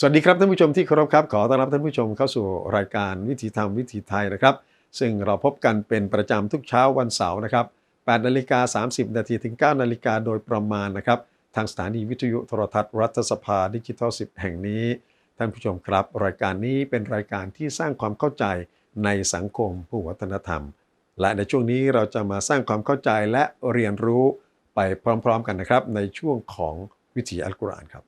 สวัสดีครับท่านผู้ชมที่เคารพครับ ขอต้อนรับท่านผู้ชมเข้าสู่รายการวิถีธรรมวิถีไทยนะครับ ซึ่งเราพบกันเป็นประจำทุกเช้าวันเสาร์นะครับ8นาฬิกา30 นาทีถึง 9 นาฬิกาโดยประมาณนะครับ ทางสถานีวิทยุโทรทัศน์รัฐสภาดิจิทัล 10 แห่งนี้ ท่านผู้ชมครับ รายการนี้เป็นรายการที่สร้างความเข้าใจในสังคมผู้วัฒนธรรม และในช่วงนี้เราจะมาสร้างความเข้าใจและเรียนรู้ไปพร้อม ๆ กันนะครับ ในช่วงของวิถีอัลกุรอานครับ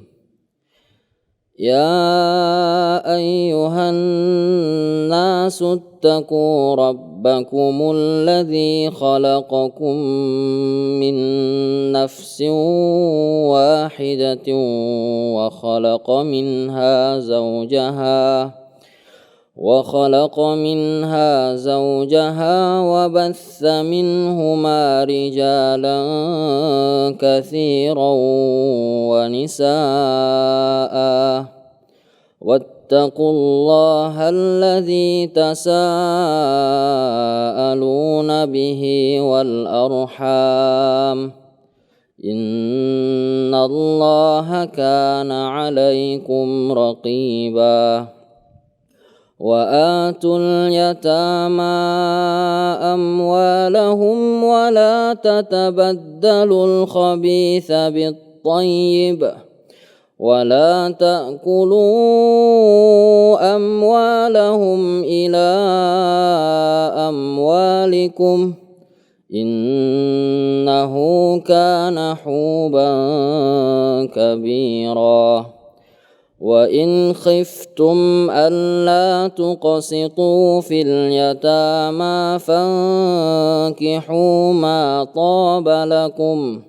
يا أيها الناس اتقوا ربكم الذي خلقكم من نفس واحدة وخلق منها زوجها وخلق منها زوجها وبث منهما رجالا كثيرا ونساء واتقوا الله الذي تساءلون به والأرحام. إن الله كان عليكم رقيباً. وآتوا اليتامى أموالهم ولا تتبدلوا الخبيث بالطيب. ولا تأكلوا أموالهم إلى أموالكم إنه كان حوبا كبيرا. وإن خفتم ألا تقسطوا في اليتامى فانكحوا ما طاب لكم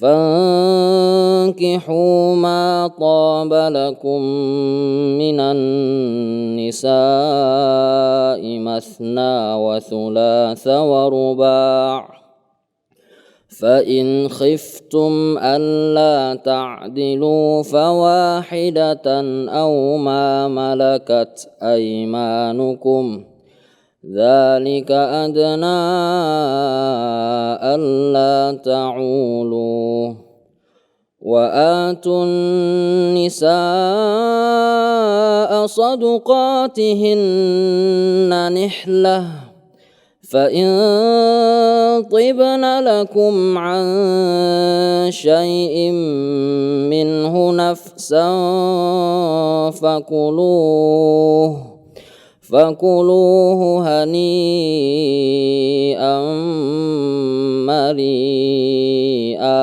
فانكحوا ما طاب لكم من النساء مثنى وثلاث ورباع. فإن خفتم ألا تعدلوا فواحدة أو ما ملكت أيمانكم. ذلك أدنى ألا تعولوا. وآتوا النساء صدقاتهن نحلةً فإن طبن لكم عن شيء منه نفسا فكلوه. فكلوه هنيئا مريئا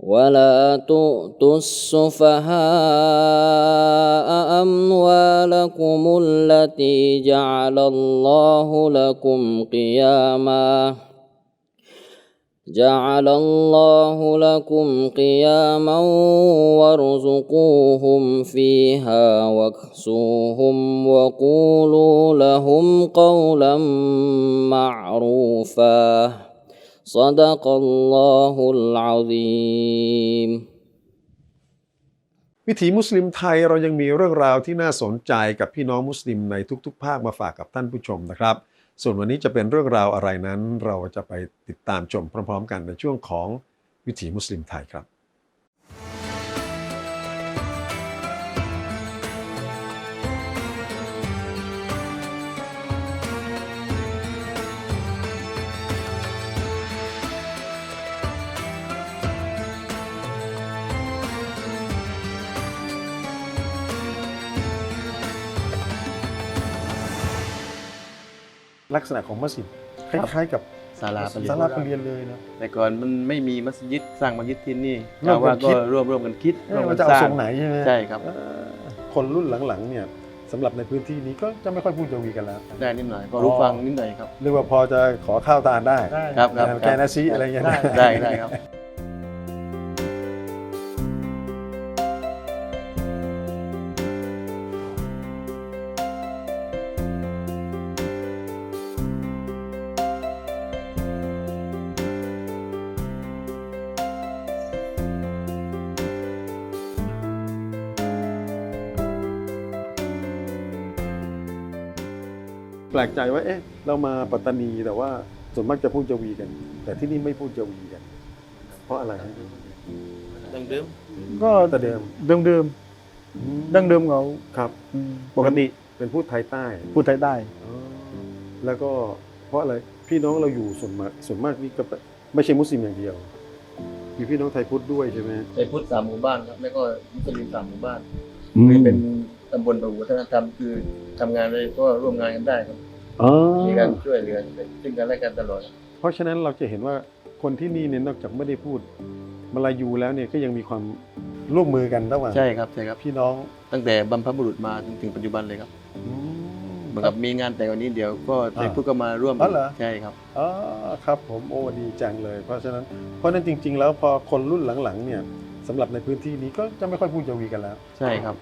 ولا تؤتوا السفهاء أموالكم التي جعل الله لكم قياما جعل الله لكم قياما وارزقوهم فيها واكسوهم وقولوا لهم قولا معروفا صدق الله العظيم วิถีมุสลิมไทยเรายังมีเรื่องราวที่น่าสนใจกับพี่น้องมุสลิมในทุกๆ ภาคมาฝากกับท่านผู้ชมนะครับ ส่วนวันนี้จะเป็นเรื่องราวอะไรนั้น เราจะไปติดตามชมพร้อม ๆ กันในช่วงของวิถีมุสลิมไทยครับ ลักษณะของมัสยิดคล้ายๆกับศาลาปะเรียนศาลาปะเรียนเลยนะ แต่ก่อนมันไม่มีมัสยิดสร้างมัสยิดที่นี่ร่วมกันชาวบ้านคิก็ดร่วมร่วมกันคิดเอ๊ะร่วมมักันนจะสเอาร้างทรงไหนใช่ไหมใช่ครับเอ่อคนรุ่นหลังๆเนี่ยสำหรับในพื้นที่นี้ก็จะไม่ค่อยพูดจาวีกันแล้ว ได้นิดหน่อยก็อ๋อรู้ฟังนิดหน่อยครับเรียกว่าพอจะขอข้าวตาลได้ครับครับแกนาซีอะไรเงี้ยนะได้ได้ครับ กใจว่าเอ๊ะเรามาปัตตานีแต่ว่าส่วนมากจะพูดจาวีกัน แต่ที่นี่ไม่พูดจาวีกัน เพราะอะไรฮะดังเดิมก็แต่เดิมเดิมเดิมดั้งเดิมเขาครับ อืมปกติเป็นพูดไทยใต้ พูดไทยได้อ๋อแล้วก็เพราะอะไรพี่น้องเราอยู่ส่วนมากส่วนมากนี่ก็ไม่ใช่มุสลิมอย่างเดียว มีพี่น้องไทยพุทธด้วยใช่ไหมในพุทธสามหมู่บ้านครับ แล้วก็มุสลิมสามหมู่บ้านอืมนี่เป็นตำบลประวัฒนธรรมคือทำงานอะไรก็ร่วมงานกันได้ครับ อ๋อมีการช่วยเหลือซึ่งกันและกันตลอด เพราะฉะนั้นเราจะเห็นว่าคนที่นี่เนี่ยนอกจากไม่ได้พูดมาลายูแล้วเนี่ยก็ยังมีความร่วมมือกันระหว่างใช่ครับใช่ครับพี่น้องตั้งแต่บรรพบุรุษมาจนถึงปัจจุบันเลยครับอืมเหมือนกับมีงานแต่งวันนี้เดี๋ยวก็อ่าในพุทธก็มาร่วมอ๋อเหรอ ใช่ครับ อ๋อครับผมโอ้ดีจังเลย เพราะฉะนั้นเพราะฉะนั้นจริง ๆ แล้วพอคนรุ่นหลังๆเนี่ย สำหรับในพื้นที่นี้ก็จะไม่ค่อยพูดจาวีกันแล้ว ใช่ครับ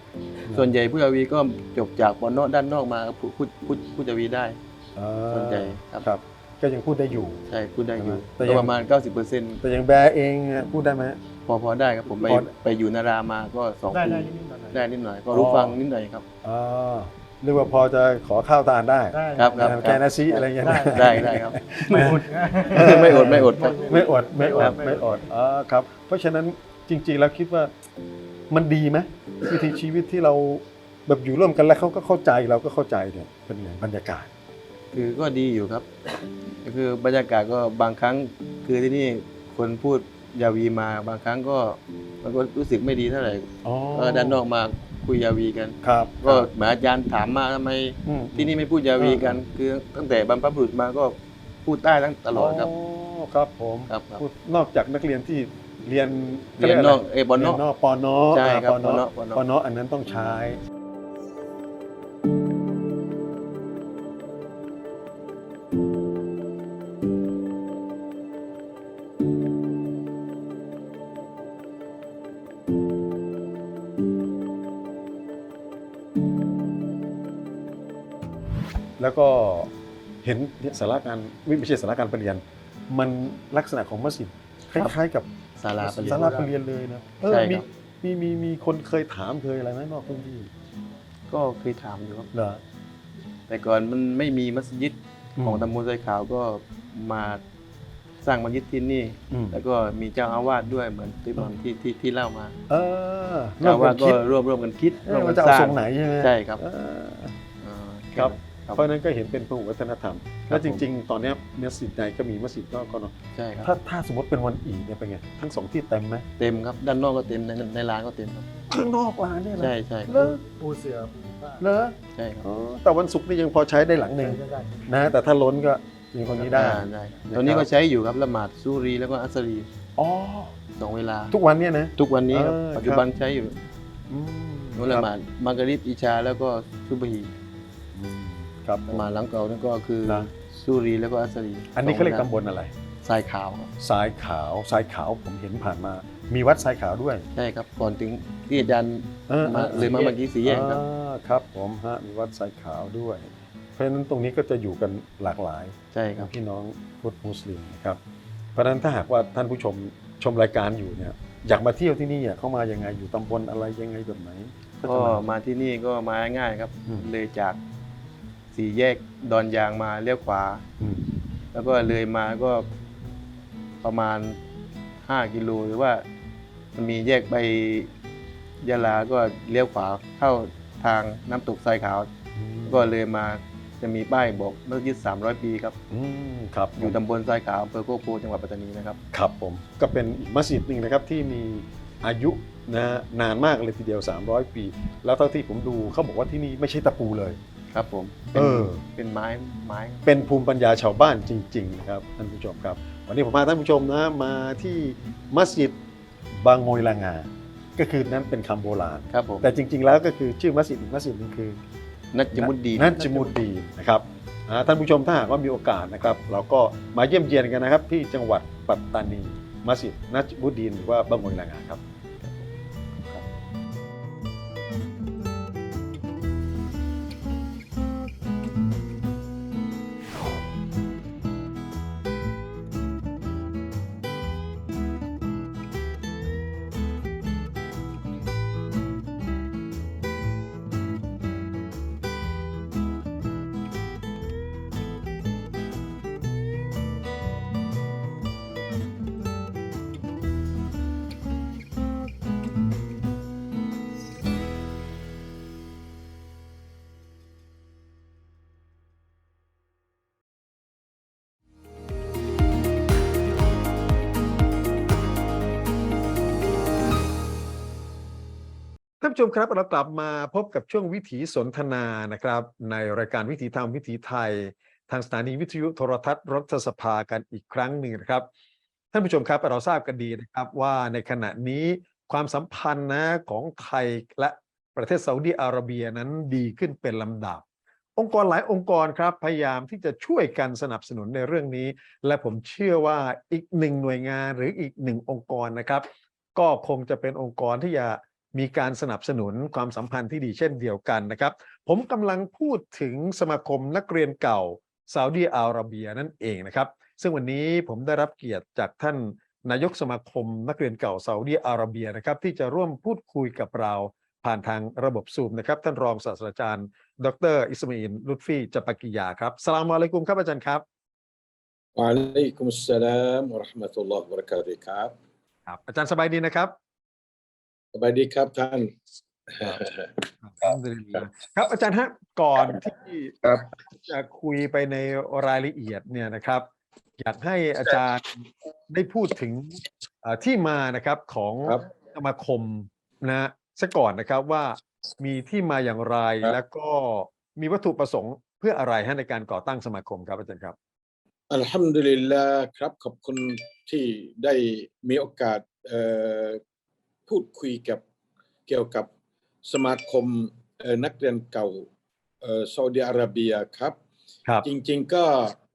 ส่วนใหญ่ผู้ยาวีก็จบจากปอนอกด้านนอกมาก็พูดพูดพูดพูดยาวีได้ อ่าส่วนใหญ่ครับ ครับ ก็ยังพูดได้อยู่ ใช่พูดได้อยู่แต่ยัง ก็ประมาณ 90%แต่อย่างแบร์เองอะพูดได้ไหม พอพอได้ครับผมไปพอ ไปอยู่นารามาก็สองได้ปีได้นิดๆหน่อยๆได้นิดหน่อย ก็รู้อ๋อฟังนิดหน่อยครับ อ่าเรียกว่าพอจะขอข้าวตาลได้ได้ครับครับ แกนาซีอะไรอย่างเงี้ยได้ได้ได้ครับ ไม่อดไม่อดไม่อดครับ ไม่อดไม่อครัดบไม่อดอ๋อครับ เพราะฉะนั้น จริง ๆ แล้วคิดว่ามันดีไหมวิถีชีวิตที่เราแบบอยู่ร่วมกันแล้วเขาก็เข้าใจเราก็เข้าใจเนี่ยเป็นไงบรรยากาศ คือก็ดีอยู่ครับก็คือบรรยากาศก็บางครั้งคือที่นี่คนพูดยาวีมาบางครั้งก็มันก็รู้สึกไม่ดีเท่าไหร่อ๋อเออด้านนอกมาคุยยาวีกัน ครับก็เหมือนอาจารย์ถามมาทำไม อืม ที่นี่ไม่พูดยาวีกัน คือตั้งแต่บรรพบุรุษมาก็พูดใต้ทั้งตลอดครับครับผมครับครับ พูดนอกจากนักเรียนที่ เรียนเรียนนอกเอยบอลนอกเรียนนอกปอนอใช่ครับปอนอปอนอ ปอนออันนั้นต้องใช้ แล้วก็เห็นเนี่ยสาระการไม่ใช่สาระการประเรียน มันลักษณะของมัสยิดคล้ายๆกับ ศาลาปะเรียนศาลาประเรียนเลยนะเออใช่มีครับ มีมีมีคนเคยถามเคยอะไรไหมนอกพื้นที่ก็เคยถามอยู่ครับ เหรอ แต่ก่อนมันไม่มีมัสยิดอืมของตำบลไซขาวก็มาสร้างมัสยิดที่นี่ อืม แล้วก็มีเจ้าอาวาสด้วยเหมือนที่ตอนที่ที่ที่เล่ามาเออเจ้าอาวาสนก็คิดร่วมร่วมกันคิดเอร่วอมว่ากันจะเอาสร้าทงรงไหนใช่ไหมใช่ครับ เอออ่าครับครับ เพราะฉะนั้นก็เห็นเป็นพหุวัฒนธรรมครัแล้วบจผมริง ๆ ตอนเนี้ยมัสยิดใดก็มีมัสยิดนอกก็เนาะใช่ครับถ้าถ้าสมมติเป็นวันอีดเนี่ยเป็นไงทั้งสองที่เต็มไหมเต็มครับด้านนอกก็เต็มในในร้านก็เต็มครับข้างนอกร้านเนี่ยนะใช่ใช่เลอปูเสือเลอใช่ครับอ๋อแต่วันศุกร์นี่ยังพอใช้ได้หลังหนึ่งได้นะแต่ถ้าล้นก็ยังคนนี้ได้อ่าได้ตอนนี้ก็ใช้อยู่ครับละหมาดซูรีแล้วก็อัสรีอ๋อสองเวลา ทุกวันเนี่ยนะทุกวันนี้ครับเออปัจจุบันใช้อยู่อืมนู้นละหมาดมังกริบอิชาแล้วก็ซุบฮี ครับละหมาดหลังเก่านั่นก็คือนะซูรีแล้วก็อัสรีอันนี้เขาเรียกสงวลตำบลอะไร ทรายขาวครับทรายขาวทรายขาวผมเห็นผ่านมา มีวัดทรายขาวด้วยใช่ครับก่อนถึงที่อาจารย์เออมาเออเลยมาเมื่อกี้สีแยกครับ อ่าครับผมฮะมีวัดทรายขาวด้วย เพราะฉะนั้นตรงนี้ก็จะอยู่กันหลากหลาย ใช่ครับ พี่น้องพุทธมุสลิมนะครับเพราะฉะนั้นถ้าหากว่าท่านผู้ชมชมรายการอยู่เนี่ยอยากมาเที่ยวที่นี่อะเข้ามายังไงอยู่ตำบลอะไรยังไงแบบไหนก็มาที่นี่ก็มาง่ายๆครับ อืม เลยจาก สี่แยกดอนยางมาเลี้ยวขวา อืมแล้วก็เลยมาก็ประมาณ 5 กิโลหรือว่ามันมีแยกไปยะลาก็เลี้ยวขวาเข้าทางน้ำตกทรายขาว ก็เลยมาจะมีป้ายบอกมัสยิด300 ปีครับ อืมครับอยู่ตำบลทรายขาวอำเภอโคกโพจังหวัดปัตตานีนะครับ ครับผมก็เป็นอีกมัสยิดหนึ่งนะครับที่มีอายุนะนานมากเลยทีเดียว 300 ปี แล้วเท่าที่ผมดูเขาบอกว่าที่นี่ไม่ใช่ตะปูเลย ครับผมเอเป็นอเป็นไม้ไม้เป็นภูมิปัญญาชาวบ้านจริงๆนะครับท่านผู้ชมครับ วันนี้ผมพาท่านผู้ชมนะมาที่มัสยิดบางโงยลางา ก็คือนั้นเป็นคำโบราณ ครับผมแต่จริง ๆ แล้วก็คือชื่อมัสยิดอีกมัสยิดหนึงคือ นัจจมุดดีนนัจมุดดีนนะครับอ่าท่านผู้ชมถ้าหากว่ามีโอกาสนะครับ เราก็มาเยี่ยมเยียนกันนะครับ ที่จังหวัดปัตตานีมัสยิดนัจมุดดีนหรือว่าบางโงยลางาครับ ท่านผู้ชมครับเรากลับมาพบกับช่วงวิถีสนทนานะครับ ในรายการวิถีธรรมวิถีไทย ทางสถานีวิทยุโทรทัศน์รัฐสภากันอีกครั้งหนึ่งนะครับ ท่านผู้ชมครับเราทราบกันดีนะครับว่าในขณะนี้ความสัมพันธ์นะของไทยและประเทศซาอุดีอาระเบียนั้นดีขึ้นเป็นลำดับ องค์กรหลายองค์กรครับพยายามที่จะช่วยกันสนับสนุนในเรื่องนี้ และผมเชื่อว่าอีกหนึ่งหน่วยงานหรืออีกหนึ่งองค์กรนะครับ ก็คงจะเป็นองค์กรที่จะ มีการสนับสนุนความสัมพันธ์ที่ดีเช่นเดียวกันนะครับ ผมกำลังพูดถึงสมาคมนักเรียนเก่าซาอุดีอาระเบียนั่นเองนะครับ ซึ่งวันนี้ผมได้รับเกียรติจากท่านนายกสมาคมนักเรียนเก่าซาอุดีอาระเบียนะครับ ที่จะร่วมพูดคุยกับเราผ่านทางระบบซูมนะครับ ท่านรองศาสตราจารย์ ดร อิสมาอินลุตฟี่จัปกิยาครับสลามอะลัยกุมครับอาจารย์ครับวะอะลัยกุมสลามวราะห์มัตุลลอฮ์บะรากาตุครับครับ อาจารย์สบายดีนะครับ สบายดีครับท่านอัลฮัมดุลิลลาห์ครับอาจารย์ฮะก่อนที่ครับจะคุยไปในรายละเอียดเนี่ยนะครับ อยากให้อาจารย์ได้พูดถึงเอ่อที่มานะครับของครับสมาคมนะซะก่อนนะครับว่ามีที่มาอย่างไรครับแล้วก็มีวัตถุประสงค์เพื่ออะไรฮะในการก่อตั้งสมาคมครับอาจารย์ครับอัลฮัมดุลิลลาห์ครับขอบคุณที่ได้มีโอกาสเอ่อ พูดคุยกับเกี่ยวกับสมาคมเอ่อนักเรียนเก่าเอ่อซาอุดิอาระเบียครับ ครับ จริง ๆก็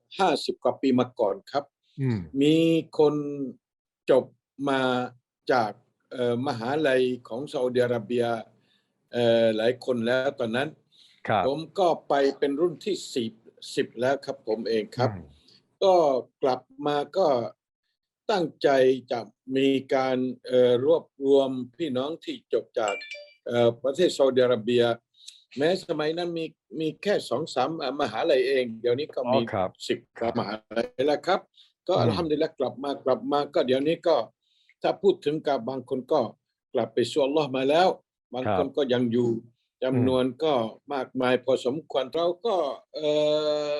50กว่าปีมาก่อนครับอืมมีคนจบมาจากเอ่อมหาลัยของซาอุดิอาระเบียเอ่อหลายคนแล้วตอนนั้นครับผมก็ไปเป็นรุ่นที่สิบสิบแล้วครับผมเองครับอืมก็กลับมาก็ ตั้งใจจะมีการเอ่อรวบรวมพี่น้องที่จบจากเอ่อประเทศซาอุดิอาระเบีย แม้สมัยนั้นมีมีแค่สองสามมหาลัยเอง เดี๋ยวนี้ก็อ๋อมีครับสิบมหาลัยแล้วครับ ก็อืมอัลฮัมดุลิลละกลับมากลับมาก็เดี๋ยวนี้ก็ ถ้าพูดถึงกับบางคนก็กลับไปสู่อัลลอฮ์มาแล้ว บางคนก็ยังอยู่ จำนวนก็มากมายพอสมควรเราก็เอ่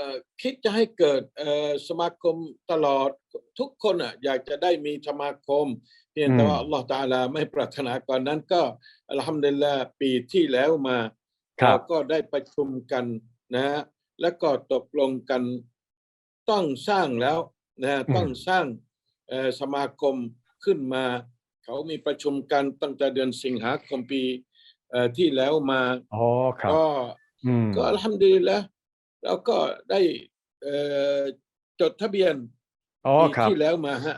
อคิดจะให้เกิดเอ่อสมาคมตลอดทุกคนอะอยากจะได้มีสมาคม เพียงแต่ว่าอัลลอฮ์ตาอาลาไม่ปรารถนาก่อนนั้นก็อัลฮัมดุลิลละปีที่แล้วมาครัเราบก็ได้ประชุมกันนะฮะแล้วก็ตกลงกันต้องสร้างแล้วนะฮะอืมต้องสร้างเอ่อสมาคมขึ้นมา เขามีประชุมกันตั้งแต่เดือนสิงหาคมปีเอ่อ ที่แล้วมาอ๋อครับก็อืมก็อัลฮัมดุลิลละแล้วก็ได้เอ่อจดทะเบียนอ๋อปีครับที่แล้วมาฮะ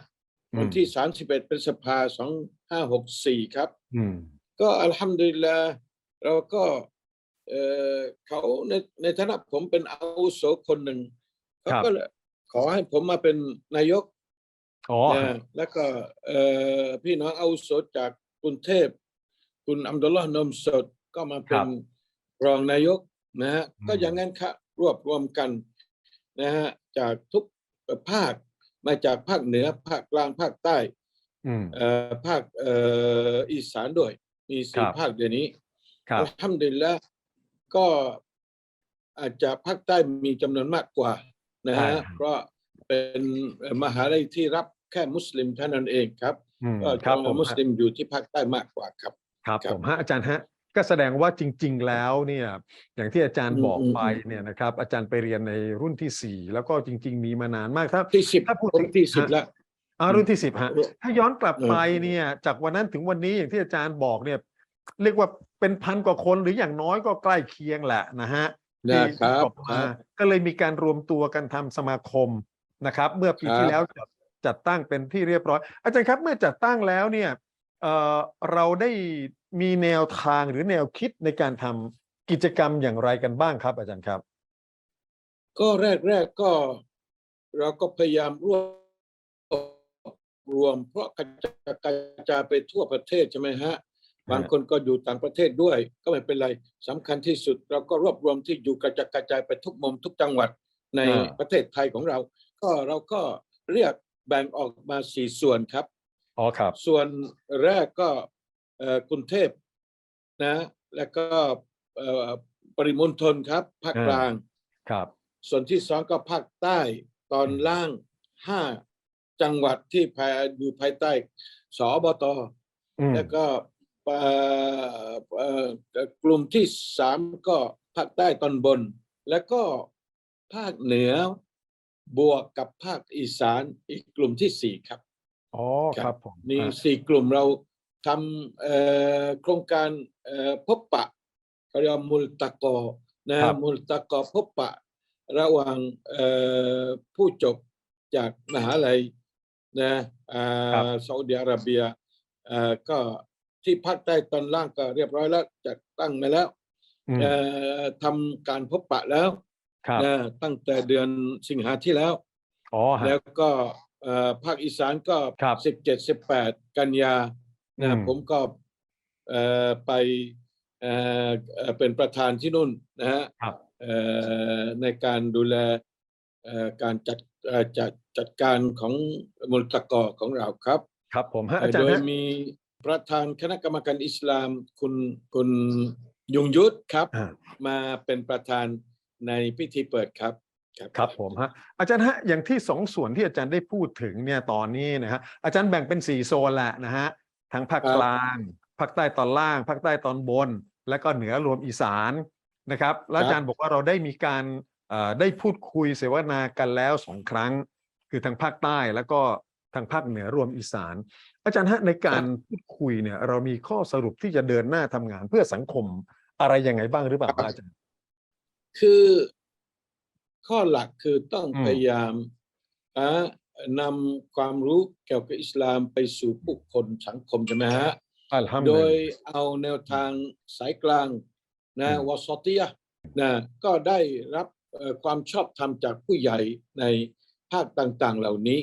อืมวันที่31พฤษภาสองห้าหกสี่ครับอืมก็อัลฮัมดุลิลละเราก็เอ่อเขาในในฐานะผมเป็นอาวุโสคนหนึ่งเขาครับก็เลยขอให้ผมมาเป็นนายกอ๋อนะแล้วก็เอ่อพี่น้องอาวุโสจากกรุงเทพ คุณอัมดุลลอฮ์นมสดก็มาเป็นรองนายกนะฮะก็อย่างนั้นครับรวบรวมกันนะฮะจากทุกภาคมาจากภาคเหนือภาคกลางภาคใต้อืมเอ่อภาคเอ่ออีสานด้วย มีคสี่รับภาคเดี๋ยวนี้ครับอัลฮัมดุลิลละก็อาจจะภาคใต้มีจำนวนมากกว่านะฮะอ่าเพราะเป็นเอ่อมหาลัยที่รับแค่มุสลิมเท่านั้นเองครับอืมก็ครับผมมุสลิมอยู่ที่ภาคใต้มากกว่าครับ ครับครับผมฮะอาจารย์ฮะก็แสดงว่าจริง ๆ แล้วเนี่ยอย่างที่อาจารย์อืมบอกอืมไปเนี่ยนะครับอาจารย์ไปเรียนในรุ่นที่สี่แล้วก็จริง ๆ มีมานานมากถ้าที่สิบถ้าพูดผมถึงที่สิบฮะแล้วอ่ารุ่นที่สิบฮะถ้าย้อนกลับเออไปเนี่ยจากวันนั้นถึงวันนี้อย่างที่อาจารย์บอกเนี่ย เรียกว่าเป็นพันกว่าคนหรืออย่างน้อยก็ใกล้เคียงแหละนะฮะนะที่ครับจบคมารับก็เลยมีการรวมตัวกันทำสมาคมนะครับ เมื่อปีครับที่แล้วจัดจัดตั้งเป็นที่เรียบร้อย อาจารย์ครับเมื่อจัดตั้งแล้วเนี่ย เอ่อเราได้มีแนวทางหรือแนวคิดในการทำกิจกรรมอย่างไรกันบ้างครับ อาจารย์ครับ ก็แรกแรกๆก็ เราก็พยายามรวบรวม เพราะกระจายกระจายไปทั่วประเทศใช่ไหมฮะบางคนก็อยู่ต่างประเทศด้วย ก็ไม่เป็นไรสำคัญที่สุด เราก็รวบรวมที่อยู่กระจายกระจายไปทุกมุมทุกจังหวัดในอ่าประเทศไทยของเรา ก็เราก็เรียกแบ่งออกมาสี่ส่วนครับ อ๋อครับ ส่วนแรกก็เอ่อกรุงเทพนะ แล้วก็เอ่อปริมณฑลครับภาคอ่ากลาง ครับ ส่วนที่สองก็ภาคใต้ตอนอืมล่างห้าจังหวัดที่ภายอยู่ภายใต้สอบต อืม แล้วก็เอ่อเอ่อกลุ่มที่สามก็ภาคใต้ตอนบน แล้วก็ภาคเหนือบวกกับภาคอีสานอีกกลุ่มที่สี่ครับ อ๋อคครับรับผมนี่อ่าสี่กลุ่มเราทำเอ่อโครงการเอ่อพบปะเขาเรียกว่ามุลตะกอนะครับมุลตะกอพบปะ ระหว่างเอ่อผู้จบจากมหาลัยนะอ่ครับาซาอุดิอาระเบียเอ่อก็ที่ภาคใต้ตอนล่างก็เรียบร้อยแล้วจัดตั้งมาแล้วอืมเอ่อทำการพบปะแล้วครับนะตั้งแต่เดือนสิงหาที่แล้ว อ๋อฮะแล้วก็เอ่อ ภาคอีสานก็ครับสิบเจ็ดสิบแปดกันยาอืนะมผมก็เอ่อไปเอ่อเอ่อเป็นประธานที่นู่นนะฮะครับเอ่อในการดูแลเอ่อการจัดเอ่อจัดจัดการของมูลตะกอของเราครับ ครับผมฮะเอ่อาอจารโดย์ยฮะมีประธานคณะกรรมการอิสลามคุณคุณยงยุทธครับ อ่า มาเป็นประธานในพิธีเปิดครับ ครับผมฮะอาจารย์ฮะอย่างที่สองส่วนที่อาจารย์ได้พูดถึงเนี่ยตอนนี้นะฮะอาจารย์แบ่งเป็นสี่โซนแหละนะฮะทั้งภาคครับกลางภาคใต้ตอนล่างภาคใต้ตอนบน และก็เหนือรวมอีสานนะครับแล้วอาจารย์บอกว่าเราได้มีการเอ่อได้พูดคุยเสวนากันแล้วสองครั้ง คือทางภาคใต้แล้วก็ทางภาคเหนือรวมอีสาน อาจารย์ฮะในการพูดคุยเนี่ย เรามีข้อสรุปที่จะเดินหน้าทำงานเพื่อสังคมอะไรยังไงบ้างหรือเปล่าครับอาจารย์ คือ ข้อหลักคือต้องอืมพยายามอ่านำความรู้เกี่ยวกับอิสลามไปสู่ผู้คนสังคมใช่ไหมฮะอัลฮัมโดดุลิลยลาห์เอาแนวทางสายกลางนะอืมวอสอติยะห์นะก็ได้รับเอ่อความชอบธรรมจากผู้ใหญ่ในภาคต่างๆเหล่านี้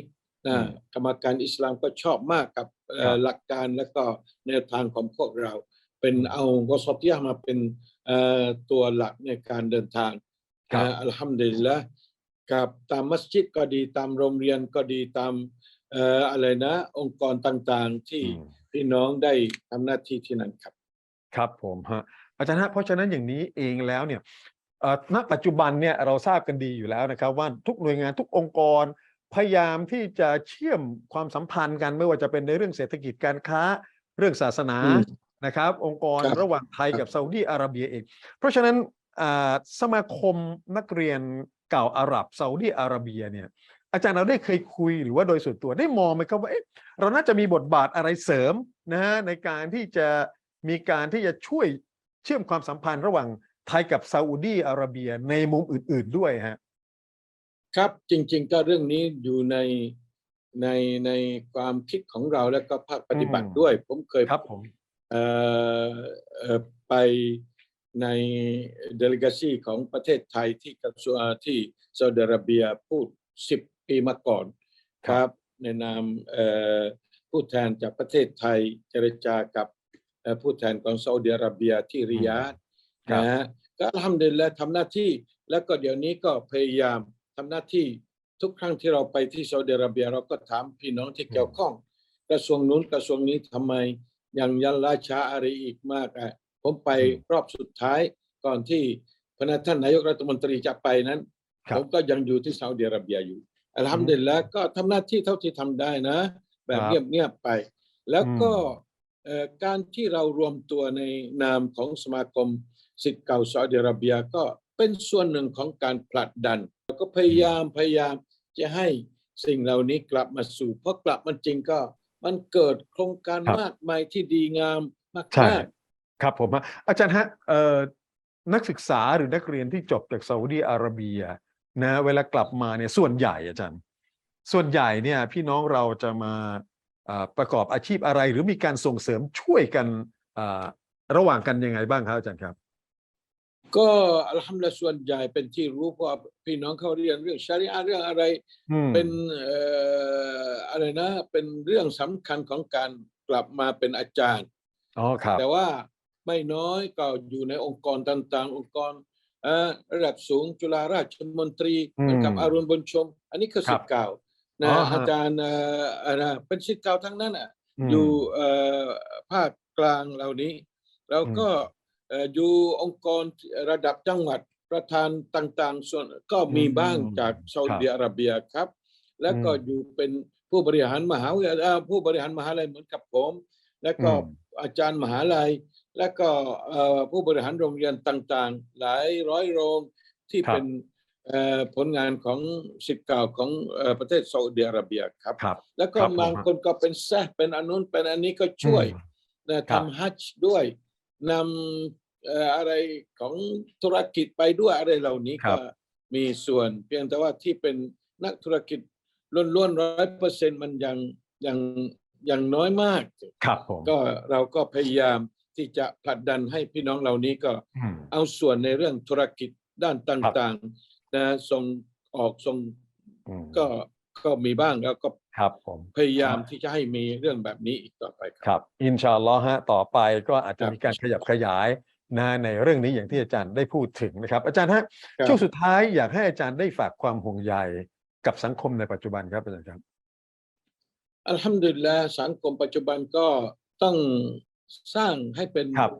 นะกรรมการอิสลามก็ชอบมากกับเอ่อหลักการและก็แนวทางของพวกเรา เป็นเอาวอสอติยะห์มาเป็นเอ่อตัวหลักในการเดินทาง ครับ นะอัลฮัมดุลิลละกับตามมัสยิดก็ดีตามโรงเรียนก็ดีตามเอ่ออะไรนะ องค์กรต่างๆที่อืม พี่น้องได้ทำหน้าที่ที่นั่นครับ ครับผมฮะอาจารย์ฮะเพราะฉะนั้นอย่างนี้เองแล้วเนี่ยเอ่อณปัจจุบันเนี่ยเราทราบกันดีอยู่แล้วนะครับ ว่าทุกหน่วยงานทุกองค์กร พยายามที่จะเชื่อมความสัมพันธ์กันไม่ว่าจะเป็นในเรื่องเศรษฐกิจการค้า เรื่องศาสนาอืมนะครับ องค์กรครับระหว่างไทยกับซาอุดีอาระเบียเองเพราะฉะนั้นอ่า สมาคมนักเรียนเก่าอาหรับซาอุดีอาระเบียเนี่ยอาจารย์เราได้เคยคุยหรือว่าโดยส่วนตัวได้มองไหมครับว่าเอ๊ะเราน่าจะมีบทบาทอะไรเสริมนะฮะในการที่จะมีการที่จะช่วยเชื่อมความสัมพันธ์ระหว่างไทยกับซาอุดีอาระเบียในมุมอื่น ๆด้วยฮะครับจริง ๆ ก็เรื่องนี้อยู่ในในในความคิดของเราและก็ภาคปฏิบัติอืมด้วย ผมเคยครับผมเอ่อเอ่อไป ในเดลิกาซีของประเทศไทยที่กระทรวงที่ซาอุดิอาระเบียพูด10ปีมาก่อนคครับรับ ในนามเอ่อผู้แทนจากประเทศไทยเจรจากับเอ่อผู้แทนของซาอุดิอาระเบียที่ริยาดครับนะฮะก็ทำเดินและทำหน้าที่แล้วก็เดี๋ยวนี้ก็พยายามทำหน้าที่ทุกครั้งที่เราไปที่ซาอุดิอาระเบียเราก็ถามพี่น้องที่เกี่ยวข้อง กระทรวงนู้นกระทรวงนี้ทำไมยังยันล่าช้าอะไรอีกมากอะ ผมไปอืมรอบสุดท้ายก่อนที่พระท่านนายกรัฐมนตรีจะไปนั้น ครับ ผมก็ยังอยู่ที่ซาอุดิอาระเบียอยู่อัลฮัมดุลิลละก็ทำหน้าที่เท่าที่ทำได้นะ แบบครับเงียบๆไป แล้วก็อืมเอ่อการที่เรารวมตัวในนามของสมาคมสิทธิ์เก่าซาอุดิอาระเบียก็เป็นส่วนหนึ่งของการผลักดัน แล้วก็พยายามพยายามจะให้สิ่งเหล่านี้กลับมาสู่เพราะกลับมันจริงก็ มันเกิดโครงการครับมากมายที่ดีงามมากใช่มาก ครับผมฮะอาจารย์ฮะเอ่อนักศึกษาหรือนักเรียนที่จบจากซาอุดีอาระเบียนะเวลากลับมาเนี่ยส่วนใหญ่อาจารย์ ส่วนใหญ่เนี่ยพี่น้องเราจะมาอ่าประกอบอาชีพอะไร หรือมีการส่งเสริมช่วยกันอ่าระหว่างกันยังไงบ้างครับอาจารย์ครับ ก็อัลฮัมดุลิลละส่วนใหญ่เป็นที่รู้เพราะว่าพี่น้องเขาเรียนเรื่องชาริอะห์เรื่องอะไรอืมเป็นเอ่ออะไรนะเป็นเรื่องสำคัญของการกลับมาเป็นอาจารย์อ๋อครับแต่ว่า ไม่น้อยก็อยู่ในองค์กรต่าง ๆ องค์กรเอ่อระดับสูงจุฬาราชมนตรีอืมเหมือนกับอารุณบุญชม อันนี้คือครัสิบทธิ์เก่าอ๋นะอฮะอาจารย์เอ่ออะไรนะเป็นสิทธิ์เก่าทั้งนั้นอะมอยู่เอ่อภาคกลางเหล่านี้ แล้วก็เอ่ออยู่องค์กรระดับจังหวัดประธานต่างๆ ส่วนก็มีบ้างอืมจากซาอุครับดิอาระเบียครับ แล้วก็อืมอยู่เป็นผู้บริหารมหาวิทยาลัยเอ่อผู้บริหารมหาลัยเหมือนกับผม และก็อืมอาจารย์มหาลัย และก็เอ่อผู้บริหารโรงเรียนต่างๆ หลายร้อยโรงที่ครับเป็นเอ่อผลงานของสิทธิ์เก่าของเอ่อประเทศซาอุดิอาระเบียครับครับแล้วก็ครับผมบางคนก็เป็นแซะเป็นอนนุนเป็นอันนี้ก็ช่วยอืมนะครับทำฮัจญ์ด้วยนำเอ่ออะไรของธุรกิจไปด้วยอะไรเหล่านี้ครัก็บมีส่วนเพียงแต่ว่าที่เป็นนักธุรกิจล้วนๆร้อยเปอร์เซ็นต์มันยังยังยังน้อยมาก ครับผมก็เราก็พยายาม ที่จะผลักดันให้พี่น้องเหล่านี้ก็อืมเอาส่วนในเรื่องธุรกิจด้านต่างๆนะส่งออกส่งอืมก็ก็มีบ้างแล้วก็ครับผมพยายามครับที่จะให้มีเรื่องแบบนี้อีกต่อไปครับครับอินชาอัลลอฮ์ฮะต่อไปก็อาจจะครับมีการขยับขยายนะในเรื่องนี้อย่างที่อาจารย์ได้พูดถึงนะครับ อาจารย์ฮะครับช่วงสุดท้ายอยากให้อาจารย์ได้ฝากความห่วงใยกับสังคมในปัจจุบันครับอาจารย์ครับอัลฮัมดุลิลละสังคมปัจจุบันก็ต้อง สร้างให้เป็นครับ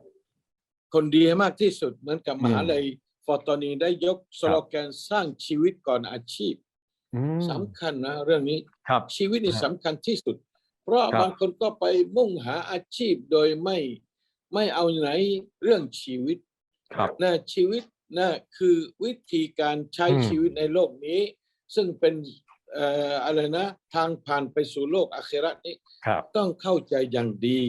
คนดีให้มากที่สุดเหมือนกับอืมมหาลัยฟอร์ตอนีได้ยกสโลแกนสร้างชีวิตก่อนอาชีพอืมสำคัญนะเรื่องนี้ครับ ชีวิตนี่ครับสำคัญที่สุด เพราะครับ บางคนก็ไปมุ่งหาอาชีพโดยไม่ไม่เอาไหนเรื่องชีวิต ครับ นะชีวิตนะคือวิธีการใช้อืม ชีวิตในโลกนี้ ซึ่งเป็นเอ่ออะไรนะ ทางผ่านไปสู่โลกอาครานี้ ครับ ต้องเข้าใจอย่างดี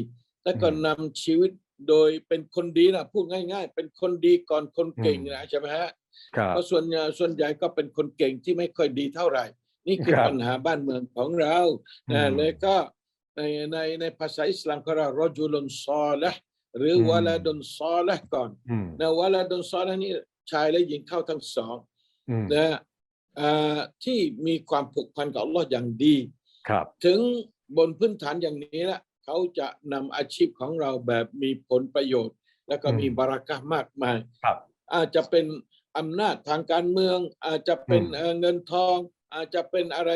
แล้วก็อืมนำชีวิตโดยเป็นคนดีนะพูดง่าย ๆ เป็นคนดีก่อนคนเก่งอืมนะใช่ไหมฮะครับ เพราะส่วนใหญ่ส่วนใหญ่ก็เป็นคนเก่งที่ไม่ค่อยดีเท่าไหร่ นี่คือครับปัญหาบ้านเมืองของเราอืนะมเลยก็ในในในภาษาอิสลามเขาเรียกรจุลุนซอละห์หรืออม วะลาดุนซอละห์ก่อนอืม นะวะลาดุนซอละห์นี่ชายและหญิงเข้าทั้งสองอืมนะอ่าที่มีความผูกพันกับอัลลอฮ์อย่างดี ครับ ถึงบนพื้นฐานอย่างนี้ละ เขาจะนำอาชีพของเราแบบมีผลประโยชน์ แล้วก็อืมมีบารักะห์มากมายครับ อาจจะเป็นอำนาจทางการเมือง อาจจะเป็นอืมเอ่อเงินทอง อาจจะเป็นอะไร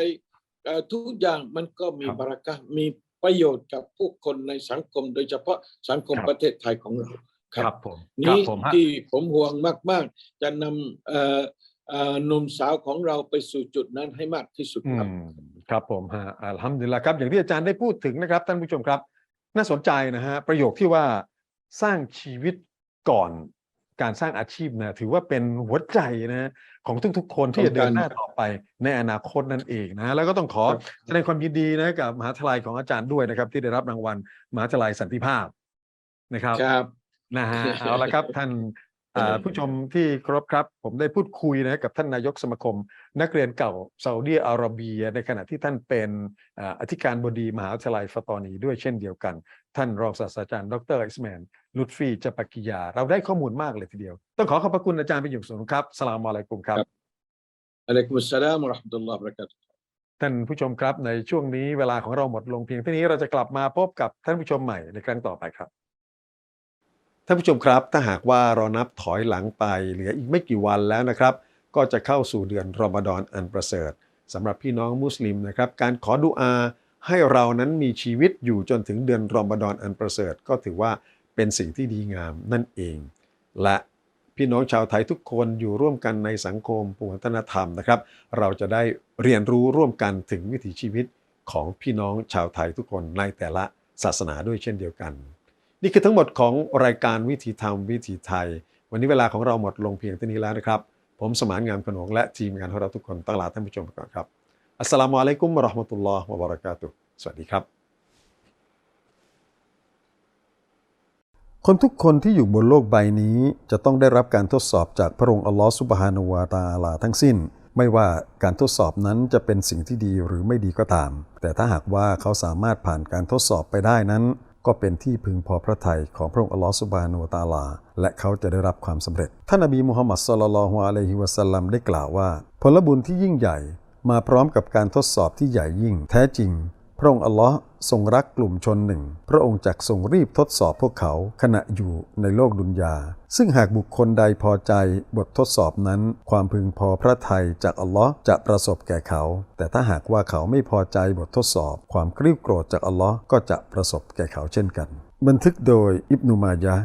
เอ่อทุกอย่างมันก็มีครับบารักะห์มีประโยชน์กับผู้คนในสังคม โดยเฉพาะสังคมครับประเทศไทยของเราครับผมครับนี้ผมฮะที่ผมห่วงมาก ๆ จะนำเอ่อเอ่อหนุ่มสาวของเราไปสู่จุดนั้นให้มากที่สุดอืครับม ครับผมฮะอัลฮัมดุลิลละครับ อย่างที่อาจารย์ได้พูดถึงนะครับ ท่านผู้ชมครับ น่าสนใจนะฮะประโยคที่ว่าสร้างชีวิตก่อนการสร้างอาชีพนะถือว่าเป็นหัวใจนะของทุกๆ คนที่จะเดินหน้าต่อไปในอนาคตนั่นเองนะแล้วก็ต้องขอครับแสดงความยินดีนะกับมหาวิทยาลัยของอาจารย์ด้วยนะครับ ที่ได้รับรางวัลมหาวิทยาลัยสันติภาพนะครับครับนะฮะเอาละครับท่านอ่า ผู้ชมที่เคารพครับ ผมได้พูดคุยนะกับท่านนายกสมาคม นักเรียนเก่าซาอุดีอาระเบีย ในขณะที่ท่านเป็นอ่าอธิการบดีมหาวิทยาลัยฟาตอนีด้วยเช่นเดียวกัน ท่านรองศาสตราจารย์ดรอิสแมนลุตฟีจาปากิยา เราได้ข้อมูลมากเลยทีเดียว ต้องขอขอบพระคุณอาจารย์เป็นอย่างสูงครับสลามอะลัยกุมครับครับอะลัยกุมุสสลามวะเราะห์มะตุลลอฮ์วะบะเราะกาตุฮ์ท่านผู้ชมครับในช่วงนี้เวลาของเราหมดลงเพียงเท่านี้เราจะกลับมาพบกับท่านผู้ชมใหม่ในครั้งต่อไปครับ ท่านผู้ชมครับ ถ้าหากว่าเรานับถอยหลังไปเหลืออีกไม่กี่วันแล้วนะครับ ก็จะเข้าสู่เดือนรอมฎอนอันประเสริฐสำหรับพี่น้องมุสลิมนะครับ การขอดุอาให้เรานั้นมีชีวิตอยู่จนถึงเดือนรอมฎอนอันประเสริฐ ก็ถือว่าเป็นสิ่งที่ดีงามนั่นเอง และพี่น้องชาวไทยทุกคนอยู่ร่วมกันในสังคมปูวัฒนธรรมนะครับ เราจะได้เรียนรู้ร่วมกันถึงวิถีชีวิตของพี่น้องชาวไทยทุกคนในแต่ละศาสนาด้วยเช่นเดียวกัน นี่คือทั้งหมดของรายการวิถีธรรมวิถีไทย วันนี้เวลาของเราหมดลงเพียงเท่านี้แล้วนะครับ ผมสมานงามขนงและทีมงานของเราทุกคนตั้งลาท่านผู้ชมไปก่อนครับ อัสสลามุอะลัยกุมวะราะห์มะตุลลอฮ์วะบะเราะกาตุสวัสดีครับ คนทุกคนที่อยู่บนโลกใบนี้จะต้องได้รับการทดสอบจากพระองค์อัลลอฮฺซุบฮานูวาตะอาลาทั้งสิ้น ไม่ว่าการทดสอบนั้นจะเป็นสิ่งที่ดีหรือไม่ดีก็ตาม แต่ถ้าหากว่าเขาสามารถผ่านการทดสอบไปได้นั้น ก็เป็นที่พึงพอพระทัยของพระองค์อัลลอฮฺสุบานูตาลา และเขาจะได้รับความสำเร็จ ท่านนบีมุฮัมมัดสุลลัลฮุอะลัยฮิวะสัลลัมได้กล่าวว่า ผลบุญที่ยิ่งใหญ่มาพร้อมกับการทดสอบที่ใหญ่ยิ่ง แท้จริง พระองค์อัลลอฮ์ทรงรักกลุ่มชนหนึ่ง พระองค์จักทรงรีบทดสอบพวกเขาขณะอยู่ในโลกดุนยา ซึ่งหากบุคคลใดพอใจบททดสอบนั้น ความพึงพอพระทัยจากอัลลอฮ์จะประสบแก่เขา แต่ถ้าหากว่าเขาไม่พอใจบททดสอบ ความกริ้วโกรธจากอัลลอฮ์ก็จะประสบแก่เขาเช่นกัน บันทึกโดยอิบนุมายะ